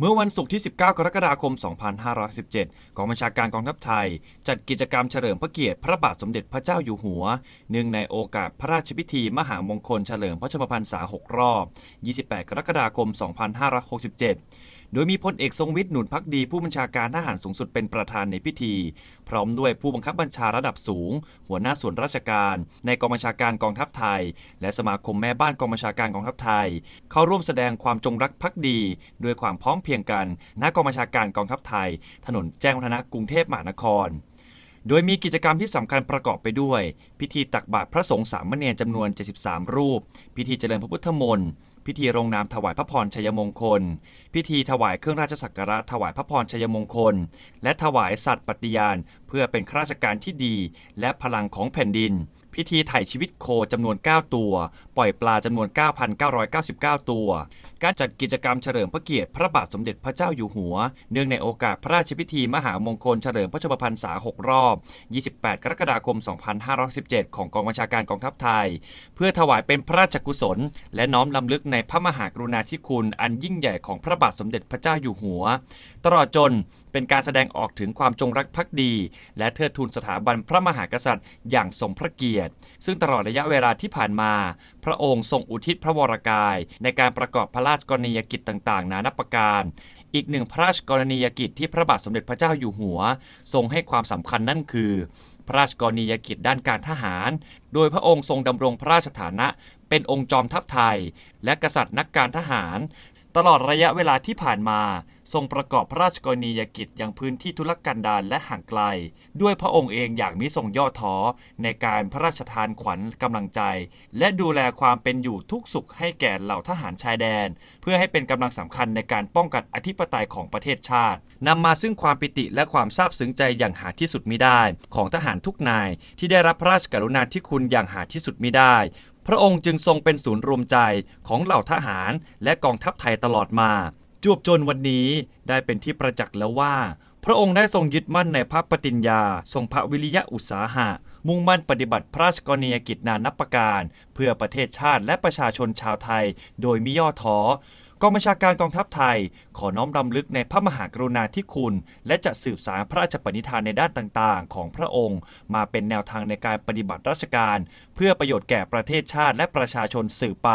เมื่อวันศุกร์ที่ 19 กรกฎาคม 2517กองบัญชาการกองทัพไทย จัดกิจกรรมเฉลิมพระเกียรติพระบาทสมเด็จพระเจ้าอยู่หัว เนื่องในโอกาสพระราชพิธีมหามงคลเฉลิมพระชนมพรรษา 6 รอบ 28 กรกฎาคม 2567โดยมีพลเอกทรงวิทย์หนุนพักดีผู้บัญชาการทหารสูงสุดเป็นประธานในพิธี พร้อมด้วยผู้บังคับบัญชาระดับสูง หัวหน้าส่วนราชการ ในกองบัญชาการกองทัพไทย และสมาคมแม่บ้านกองบัญชาการกองทัพไทย เข้าร่วมแสดงความจงรักภักดีด้วยความพร้อมเพียงกันณกองบัญชาการกองทัพไทย ถนนแจ้งวัฒนะกรุงเทพมหานครโดยมีกิจกรรมที่สำคัญประกอบไปด้วย พิธีตักบาตรพระสงฆ์สามเณรจำนวน 73 รูป พิธีเจริญพระพุทธมนต์ พิธีรงนามถวายพระพรชัยมงคล พิธีถวายเครื่องราชสักการะถวายพระพรชัยมงคล และถวายสัตว์ปฏิญาณเพื่อเป็นข้าราชการที่ดี และพลังของแผ่นดิน พิธีไถ่ชีวิตโคจำนวน 9 ตัว ปล่อยปลาจำนวน 9,999 ตัว การจัดกิจกรรมเฉลิมพระเกียรติพระบาทสมเด็จพระเจ้าอยู่หัว เนื่องในโอกาสพระราชพิธีมหามงคลเฉลิมพระชนมพรรษา 6 รอบ 28 กรกฎาคม 2517 ของกองบัญชาการกองทัพไทย เพื่อถวายเป็นพระราชกุศล และน้อมลำลึกในพระมหากรุณาธิคุณอันยิ่งใหญ่ของพระบาทสมเด็จพระเจ้าอยู่หัว ตลอดจน เป็นการแสดงออกถึงความจงรักภักดี และเทิดทูนสถาบันพระมหากษัตริย์ อย่างสมพระเกียรติ ซึ่งตลอดระยะเวลาที่ผ่านมา พระองค์ทรงอุทิศพระวรกาย ในการประกอบพระราชกรณียกิจต่าง ๆ นานับประการอีกหนึ่งพระราชกรณียกิจที่พระบาทสมเด็จพระเจ้าอยู่หัว ทรงให้ความสำคัญนั่นคือ พระราชกรณียกิจด้านการทหาร โดยพระองค์ทรงดำรงพระราชฐานะ เป็นองค์จอมทัพไทย และกษัตริย์นักการทหาร ตลอดระยะเวลาที่ผ่านมา ทรงประกอบพระราชกรณียกิจยังพื้นที่ทุรกันดารและห่างไกล ด้วยพระองค์เองอย่างมิทรงย่อท้อในการพระราชทานขวัญกำลังใจ และดูแลความเป็นอยู่ทุกสุขให้แก่เหล่าทหารชายแดน เพื่อให้เป็นกำลังสำคัญในการป้องกันอธิปไตยของประเทศชาตินำมาซึ่งความปิติและความซาบซึ้งใจอย่างหาที่สุดมิได้ ของทหารทุกนาย ที่ได้รับพระราชกรุณาธิคุณอย่างหาที่สุดมิได้ พระองค์จึงทรงเป็นศูนย์รวมใจของเหล่าทหารและกองทัพไทยตลอดมา จวบจนวันนี้ได้เป็นที่ประจักษ์แล้วว่า พระองค์ได้ทรงยึดมั่นในพระปฏิญญา ทรงพระวิริยะอุตสาหะ มุ่งมั่นปฏิบัติพระราชกรณียกิจนานับประการ เพื่อประเทศชาติและประชาชนชาวไทย โดยมิย่อท้อกองบัญชาการกองทัพไทย ขอน้อมรำลึกในพระมหากรุณาธิคุณ และจะสืบสานพระราชปณิธานในด้านต่างๆ ของพระองค์ มาเป็นแนวทางในการปฏิบัติราชการ เพื่อประโยชน์แก่ประเทศชาติและประชาชนสืบไป